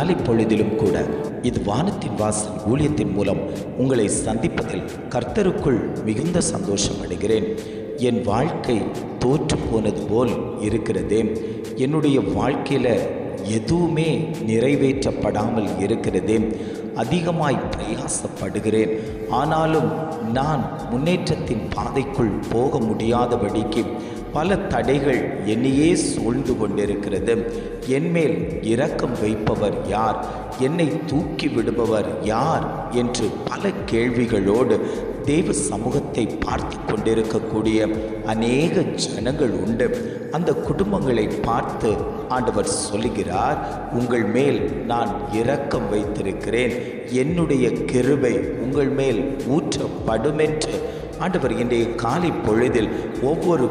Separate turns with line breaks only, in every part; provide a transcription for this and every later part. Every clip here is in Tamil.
காலை பொழுதிலும் கூட இது வானத்தின் வாசல் ஊழியத்தின் மூலம் உங்களை சந்திப்பதில் கர்த்தருக்குள் மிகுந்த சந்தோஷம் அடைகிறேன். என் வாழ்க்கை தோற்று போனது போல் இருக்கிறதே. என்னுடைய வாழ்க்கையில் எதுவுமே நிறைவேற்றப்படாமல் இருக்கிறதே. அதிகமாய் பிரயாசப்படுகிறேன். ஆனாலும் நான் முன்னேற்றத்தின் பாதைக்குள் போக முடியாதபடிக்கு பல தடைகள் என்னையே சூழ்ந்து கொண்டிருக்கிறது. என்மேல் இரக்கம் வைப்பவர் யார்? என்னை தூக்கி விடுபவர் யார்? என்று பல கேள்விகளோடு தேவ சமூகத்தை பார்த்து கொண்டிருக்கக்கூடிய அநேக ஜனங்கள் உண்டு. அந்த குடும்பங்களை பார்த்து ஆண்டவர் சொல்லுகிறார் உங்கள் மேல் நான் இரக்கம் வைத்திருக்கிறேன். என்னுடைய கிருபை உங்கள் மேல் ஊற்றப்படுமென்று. ஆண்டவர் இன்றைய காலை பொழுதில் ஒவ்வொரு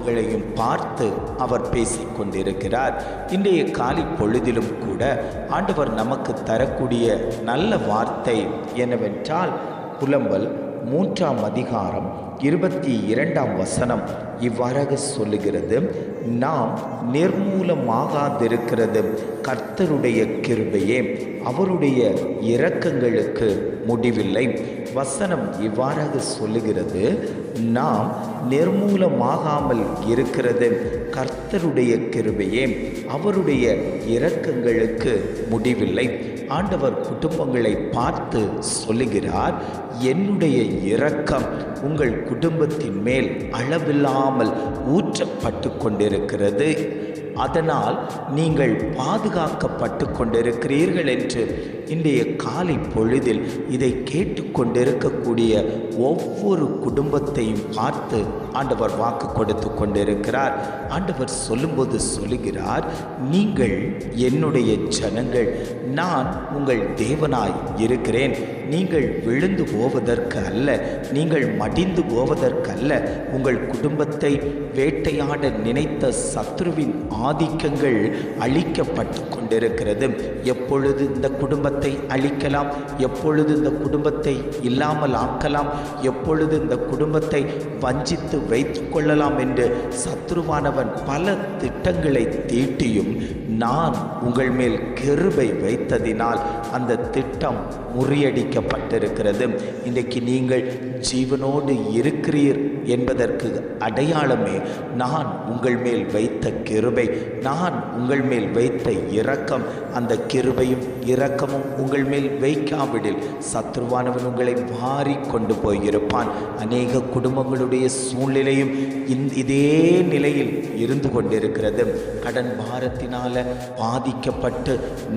குடும்பங்களையும் பார்த்து அவர் பேசிக் கொண்டிருக்கிறார் இன்றைய காலை பொழுதிலும் கூட ஆண்டவர் நமக்கு தரக்கூடிய நல்ல வார்த்தை என்னவென்றால் புலம்பல் மூன்றாம் அதிகாரம் இருபத்தி இரண்டாம் வசனம் இவ்வாறாக சொல்லுகிறது. நாம் நிர்மூலமாகாதிருக்கிறது கர்த்தருடைய கிருபையே அவருடைய இரக்கங்களுக்கு முடிவில்லை. வசனம் இவ்வாறாக சொல்லுகிறது நாம் நிர்மூலமாகாமல் இருக்கிறது கர்த்தருடைய கிருபையே. அவருடைய இரக்கங்களுக்கு முடிவில்லை. ஆண்டவர் குடும்பங்களை பார்த்து சொல்லுகிறார் என்னுடைய இரக்கம் உங்கள் குடும்பத்தின் மேல் அளவில்லாமல் ஊற்றப்பட்டு கொண்டிருக்கிறது. அதனால் நீங்கள் பாதுகாக்கப்பட்டு கொண்டிருக்கிறீர்கள் என்று இன்றைய காலை பொழுதில் இதை கேட்டுக்கொண்டிருக்கக்கூடிய ஒவ்வொரு குடும்பத்தையும் பார்த்து ஆண்டவர் வாக்கு கொடுத்து கொண்டிருக்கிறார். ஆண்டவர் சொல்லும்போது சொல்லுகிறார் நீங்கள் என்னுடைய ஜனங்கள் நான் உங்கள் தேவனாய் இருக்கிறேன். நீங்கள் விழுந்து போவதற்கு அல்ல நீங்கள் மடிந்து போவதற்கு அல்ல. உங்கள் குடும்பத்தை வேட்டையாட நினைத்த சத்ருவின் ஆதிக்கங்கள் அழிக்கப்பட்டு கொண்டிருக்கிறது. எப்பொழுது இந்த குடும்பத்தை அழிக்கலாம். எப்பொழுது இந்த குடும்பத்தை இல்லாமல் ஆக்கலாம். எப்பொழுது இந்த குடும்பத்தை வஞ்சித்து வைத்து கொள்ளலாம் என்று சத்ருவானவன் பல திட்டங்களை தீட்டியும் நான் உங்கள் மேல் கெருபை வைத்ததினால் அந்த திட்டம் முறியடிக்கப்பட்டிருக்கிறது. இன்றைக்கு நீங்கள் ஜீவனோடு இருக்கிறீர். என்பதற்கு அடையாளமே நான் உங்கள் மேல் வைத்த கிருபை. நான் உங்கள் மேல் வைத்த இரக்கம். அந்த கிருபையும் இரக்கமும் உங்கள் மேல் வைக்காவிடில் சத்ருவானவன் உங்களை வாரி கொண்டு போயிருப்பான். அநேக குடும்பங்களுடைய சூழ்நிலையும் இந்த இதே நிலையில் இருந்து கொண்டிருக்கிறது. கடன் பாரத்தினால பாதிக்கப்பட்டு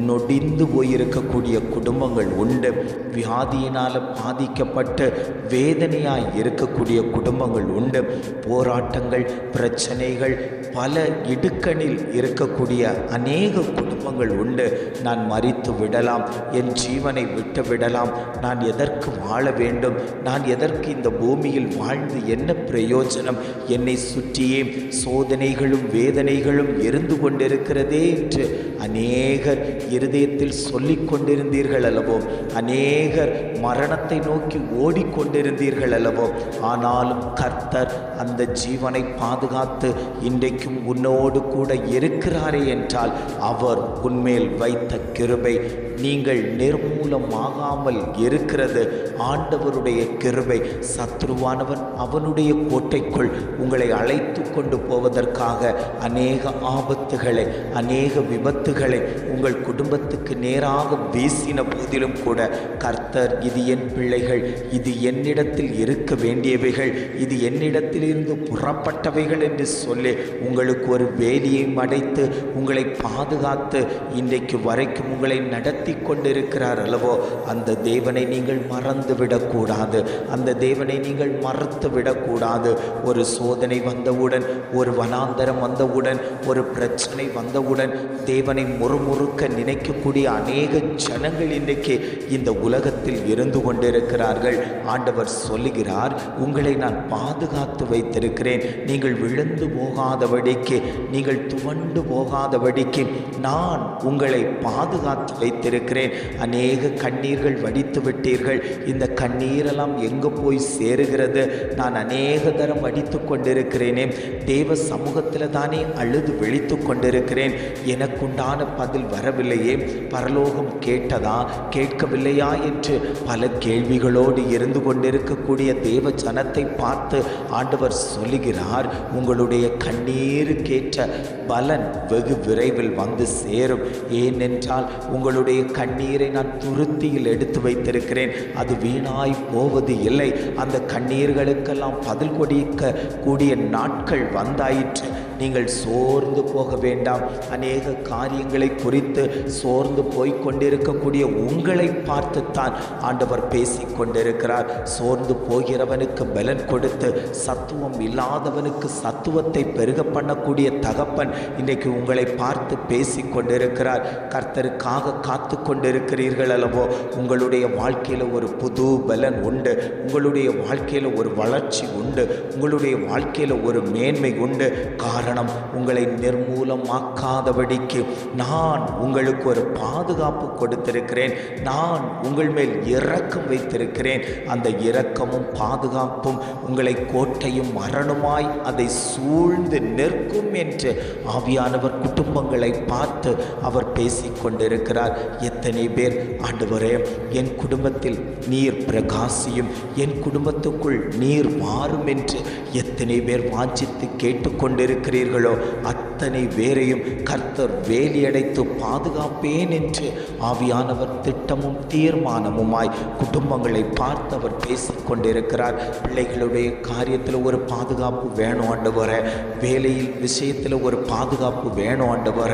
நொடிந்து போயிருக்கக்கூடிய குடும்பங்கள் உண்டு. வியாதியினால் பாதிக்கப்பட்டு வேதனையாய் இருக்கக்கூடிய குடும்பங்கள் உண்டு. போராட்டங்கள் பிரச்சனைகள் பல இடுக்கணில் இருக்கக்கூடிய அநேக குடும்பங்கள் உண்டு. நான் மறித்து விடலாம் என் ஜீவனை விட்டு விடலாம். நான் எதற்கு வாழ வேண்டும்? நான் எதற்கு இந்த பூமியில் வாழ்ந்து என்ன பிரயோஜனம்? என்னை சுற்றியே சோதனைகளும் வேதனைகளும் இருந்து கொண்டிருக்கிறதே என்று அநேகர் இருதயத்தில் சொல்லிக் கொண்டிருந்தீர்கள் அல்லவோ? அநேகர் மரணத்தை நோக்கி ஓடிக்கொண்டிருந்தீர்கள் அல்லவோ? ஆனாலும் கர்த்தர் அந்த ஜீவனை பாதுகாத்து இன்றைக்கும் உன்னோடு கூட இருக்கிறாரே என்றால் அவர் உன்மேல் வைத்த கிருபை நீங்கள் நிர்மூலமாகாமல் இருக்கிறது. ஆண்டவருடைய கிருபை சத்ருவானவன் அவனுடைய கோட்டைக்குள் உங்களை அழைத்து கொண்டு போவதற்காக அநேக ஆபத்துகளை அநேக விபத்துகளை உங்கள் குடும்பத்துக்கு நேராக வீசின போதிலும் கூட கர்த்தர் இது என் பிள்ளைகள் இது என்னிடத்தில் இருக்க வேண்டியவைகள் இது என்னிடத்திலிருந்து புறப்பட்டவைகள் என்று சொல்லி உங்களுக்கு ஒரு வேலியை மடைத்து உங்களை பாதுகாத்து இன்றைக்கு வரைக்கும் உங்களை நடத்த கொண்டிருக்கிறார் அல்லவோ அந்த தேவனை நீங்கள் மறந்து விடக்கூடாது அந்த தேவனை நீங்கள் மறுத்து விடக்கூடாது ஒரு சோதனை வந்தவுடன் ஒரு வனாந்தரம் வந்தவுடன் ஒரு பிரச்சனை வந்தவுடன் தேவனை முறுமுறுக்க நினைக்கக்கூடிய அநேக ஜனங்கள் இன்றைக்கு இந்த உலகத்தில் இருந்து கொண்டிருக்கிறார்கள். ஆண்டவர் சொல்லுகிறார் உங்களை நான் பாதுகாத்து வைத்திருக்கிறேன். நீங்கள் விழுந்து போகாதபடிக்கு நீங்கள் துவண்டு போகாதபடிக்கு நான் உங்களை பாதுகாத்து வைத்திருக்கிறேன். அநேக கண்ணீர்கள் வடித்து விட்டீர்கள். இந்த கண்ணீரெல்லாம் எங்கே போய் சேருகிறது? நான் அநேக தரம் வடித்து கொண்டிருக்கிறேனே. தேவ சமூகத்தில் தானே அழுது விழித்து கொண்டிருக்கிறேன். எனக்குண்டான பதில் வரவில்லையே. பரலோகம் கேட்டதா? கேட்கவில்லையா என்று பல கேள்விகளோடு இருந்து கொண்டிருக்கக்கூடிய தேவ ஜனத்தை பார்த்து ஆண்டவர் சொல்லுகிறார் உங்களுடைய கண்ணீருக்கேற்ற பலன் வெகு விரைவில் வந்து சேரும். ஏனென்றால் உங்களுடைய கண்ணீரை நான் துருத்தியில் எடுத்து வைத்திருக்கிறேன். அது வீணாய் போவது இல்லை. அந்த கண்ணீர்களுக்கெல்லாம் பதில் கொடுக்க கூடிய நாட்கள் வந்தாயிற்று. நீங்கள் சோர்ந்து போக வேண்டாம். அநேக காரியங்களை குறித்து சோர்ந்து போய் கொண்டிருக்கக்கூடிய உங்களை பார்த்துத்தான் ஆண்டவர் பேசிக் கொண்டிருக்கிறார். சோர்ந்து போகிறவனுக்கு பலன் கொடுத்து சத்துவம் இல்லாதவனுக்கு சத்துவத்தை பெருக பண்ணக்கூடிய தகப்பன் இன்றைக்கு உங்களை பார்த்து பேசிக் கொண்டிருக்கிறார். கர்த்தருக்காக காத்து கொண்டிருக்கிறீர்கள் அல்லவோ உங்களுடைய வாழ்க்கையில் ஒரு புது பலன் உண்டு. உங்களுடைய வாழ்க்கையில் ஒரு வளர்ச்சி உண்டு. உங்களுடைய வாழ்க்கையில் ஒரு மேன்மை உண்டு. காரணம் உங்களை நிர்மூலமாக்காதபடிக்கு நான் உங்களுக்கு ஒரு பாதுகாப்பு கொடுத்திருக்கிறேன். நான் உங்கள் மேல் இரக்கம் வைத்திருக்கிறேன். அந்த இரக்கமும் பாதுகாப்பும் உங்களை கோட்டையும் மரணமாய் அதை சூழ்ந்து நிற்கும் என்று ஆவியானவர் குடும்பங்களை பார்த்து அவர் பேசிக்கொண்டிருக்கிறார். எத்தனை பேர் ஆண்டவரே என் குடும்பத்தில் நீர் பிரகாசியும் என் குடும்பத்துக்குள் நீர் மாறும் என்று எத்தனை பேர் வாஞ்சித்து கேட்டுக்கொண்டிருக்கிறீர்களோ அத்தனை பேரையும் கர்த்தர் வேலியடைத்து பாதுகாப்பேன் என்று ஆவியானவர் திட்டமும் தீர்மானமுமாய் குடும்பங்களை பார்த்து அவர் பேசிக்கொண்டிருக்கிறார் பிள்ளைகளுடைய காரியத்தில் ஒரு பாதுகாப்பு வேணும் ஆண்டு வர வேலையில் விஷயத்தில் ஒரு பாதுகாப்பு வேணும் ஆண்டு வர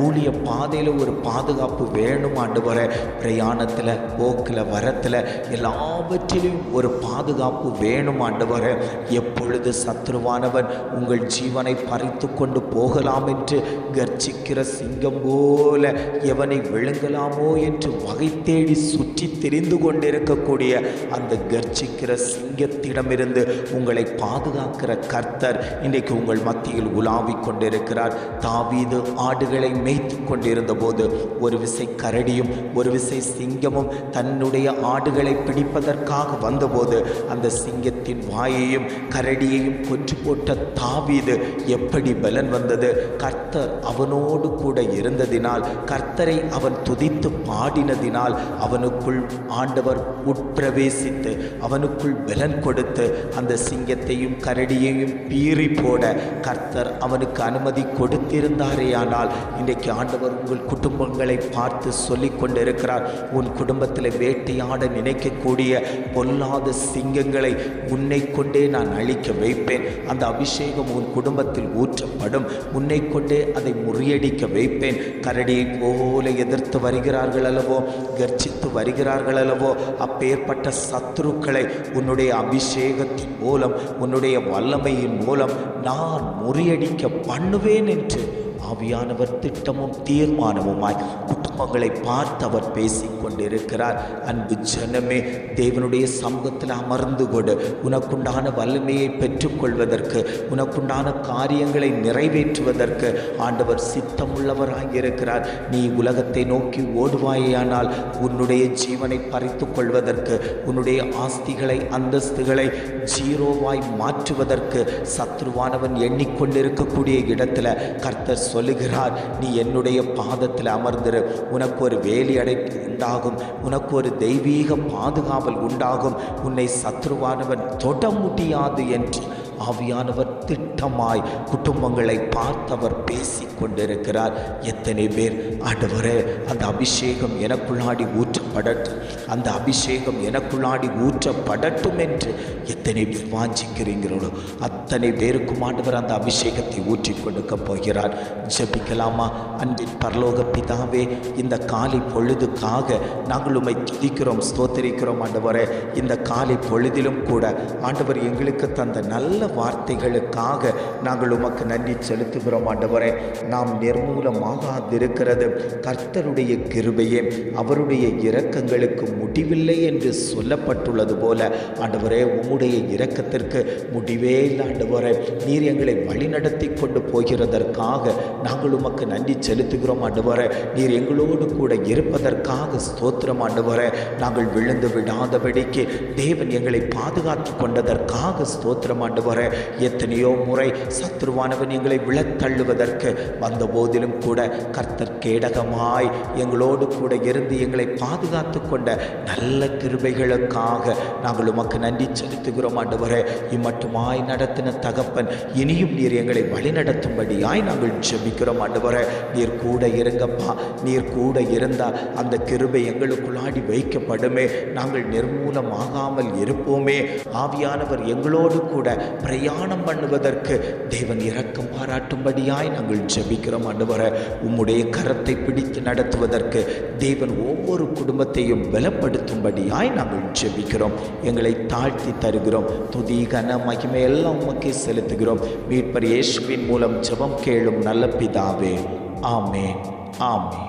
ஊழிய பாதையில் ஒரு பாதுகாப்பு வேணும் ஆண்டு வர பிரயாணத்தில் போக்கில் வரத்தில் எல்லாவற்றிலும் ஒரு பாதுகாப்பு வேணும் ஆண்டு வர எப்பொழுது சத்ருவானவன் உங்கள் ஜீவனை பறித்து கொண்டு போகலாம் என்று கர்ச்சிக்கிற சிங்கம் போல எவனை விழுங்கலாமோ என்று வகை தேடி சுற்றி தெரிந்து கொண்டிருக்கக்கூடிய அந்த கர்ச்சிக்கிற சிங்கத்திடமிருந்து உங்களை பாதுகாக்கிற கர்த்தர் இன்றைக்கு உங்கள் மத்தியில் உலாவிக் கொண்டிருக்கிறார். தாவீது ஆடுகளை மேய்த்து கொண்டிருந்த போது ஒரு விசை கரடியும் ஒரு விசை சிங்கமும் தன்னுடைய ஆடுகளை பிடிப்பதற்காக வந்தபோது அந்த சிங்கத்தின் வாயையும் கரடியையும் கொன்று போட்ட தாவீது எப்படி பலன் வந்தது? கர்த்தர் அவனோடு கூட இருந்ததினால் கர்த்தரை அவன் துதித்து பாடினதினால் அவனுக்குள் ஆண்டவர் உட்பிரவேசித்து அவனுக்குள் பலன் கொடுத்து அந்த சிங்கத்தையும் கரடியையும் பீறி போட கர்த்தர் அவனுக்கு அனுமதி கொடுத்திருந்தாரேயானால் இன்றைக்கு ஆண்டவர் உங்கள் குடும்பங்களை பார்த்து சொல்லிக் கொண்டிருக்கிறார். உன் குடும்பத்தில் வேட்டையாட நினைக்கக்கூடிய பொல்லாத சிங்கங்களை உன்னை கொண்டே நான் அழிக்க வைப்பேன். அந்த அபிஷேகம் உன் குடும்பத்தில் ஊற்றப்படும். உன்னை கொண்டே அதை முறியடிக்க வைப்பேன். கரடியை போல எதிர்த்து வருகிறார்கள் அல்லவோ கர்ஜித்து வருகிறார்கள் அல்லவோ அப்பேற்பட்ட சத்துருக்களை உன்னுடைய அபிஷேகத்தின் மூலம் உன்னுடைய வல்லமையின் மூலம் நான் முறியடிக்க பண்ணுவேன் என்று ஆவியானவர் திட்டமும் தீர்மானமுமாய் குடும்பங்களை பார்த்து அவர் பேசிக்கொண்டிருக்கிறார். அன்பு ஜனமே தேவனுடைய சமூகத்தில் அமர்ந்து கொடு. உனக்குண்டான வல்லமையை பெற்றுக்கொள்வதற்கு உனக்குண்டான காரியங்களை நிறைவேற்றுவதற்கு ஆண்டவர் சித்தமுள்ளவராக இருக்கிறார் நீ உலகத்தை நோக்கி ஓடுவாயானால் உன்னுடைய ஜீவனை பறித்து கொள்வதற்கு உன்னுடைய ஆஸ்திகளை அந்தஸ்துகளை ஜீரோவாய் மாற்றுவதற்கு சத்ருவானவன் எண்ணிக்கொண்டிருக்கக்கூடிய இடத்துல கர்த்தர் சொல்லுகிறார் நீ என்னுடைய பாதத்தில் அமர்ந்திரு. உனக்கு ஒரு வேலி அடைப்பு உண்டாகும். உனக்கு ஒரு தெய்வீக பாதுகாவல் உண்டாகும். உன்னை சத்ருவானவன் தொட முடியாது என்று ஆவியானவர் திட்டமாய் குடும்பங்களை பார்த்தவர் பேசி கொண்டிருக்கிறார் எத்தனை பேர் ஆண்டவரே அந்த அபிஷேகம் எனக்குள்ளாடி ஊற்றப்படட்டும். அந்த அபிஷேகம் எனக்குள்ளாடி ஊற்றப்படட்டும் என்று எத்தனை பேர் வாஞ்சிக்கிறீங்களோ அத்தனை பேருக்கும் ஆண்டவர் அந்த அபிஷேகத்தை ஊற்றி கொடுக்க போகிறார். ஜபிக்கலாமா? அன்பின் பரலோக பிதாவே இந்த காலை பொழுதுக்காக நாங்கள் உண்மை துதிக்கிறோம் ஸ்தோத்தரிக்கிறோம் ஆண்டவரே. இந்த காலை பொழுதிலும் கூட ஆண்டவர் எங்களுக்கு தந்த நல்ல வார்த்தைகளுக்காக நாங்கள் உமக்கு நன்றி செலுத்துகிறோம் ஆண்டவரே. நாம் நிர்மூலமாகாதிருக்கிறது. கர்த்தருடைய கிருபையே அவருடைய இரக்கங்களுக்கு முடிவில்லை என்று சொல்லப்பட்டுள்ளது போல ஆண்டவரே உம்முடைய இரக்கத்திற்கு முடிவே இல்லை ஆண்டவரே. நீர் எங்களை வழிநடத்தி கொண்டு போகிறதற்காக நாங்கள் உமக்கு நன்றி செலுத்துகிறோம் ஆண்டவரே. நீர் எங்களோடு கூட இருப்பதற்காக ஸ்தோத்திரம் ஆண்டவரே. நாங்கள் விழுந்து விடாதபடிக்கு தேவன் எங்களை பாதுகாத்து கொண்டதற்காக ஸ்தோத்திரம் ஆண்டவரே. எத்தனையோ முறை சத்ருவானவன் எங்களை விழத்தள்ளுவதற்கு வந்த போதிலும் கூட கர்த்தர் கேடகமாய் எங்களோடு கூட இருந்து எங்களை பாதுகாத்து கொண்ட நல்ல கிருபைகளுக்காக நாங்கள் உமக்கு நன்றி செலுத்துகிறோம் ஆண்டவரே. இம்மட்டுமாய் நடத்தின தகப்பன் இனியும் நீர் எங்களை வழிநடத்தும்படியாய் நாங்கள் ஜெபிக்கிறோம் ஆண்டவரே. நீர் கூட இருங்கப்பா நீர் கூட இருந்தால் அந்த கிருபை எங்களுக்குள்ளாடி வைக்கப்படுமே. நாங்கள் நிர்மூலமாகாமல் இருப்போமே. ஆவியானவர் எங்களோடு கூட பிரயாணம் பண்ணுவதற்கு தேவன் இரக்கம் பாராட்டும்படியாய் நாங்கள் ஜெபிக்கிறோம் ஆண்டவரே. உம்முடைய கரத்தை பிடித்து நடத்துவதற்கு தேவன் ஒவ்வொரு குடும்பத்தையும் பலப்படுத்தும்படியாய் நாங்கள் ஜெபிக்கிறோம். எங்களை தாழ்த்தி தருகிறோம். துதி கன மகிமை எல்லாம் உமக்கே செலுத்துகிறோம். மீட்பர் இயேசுவின் மூலம் ஜெபம் கேளும் நல்ல பிதாவே. ஆமே ஆமே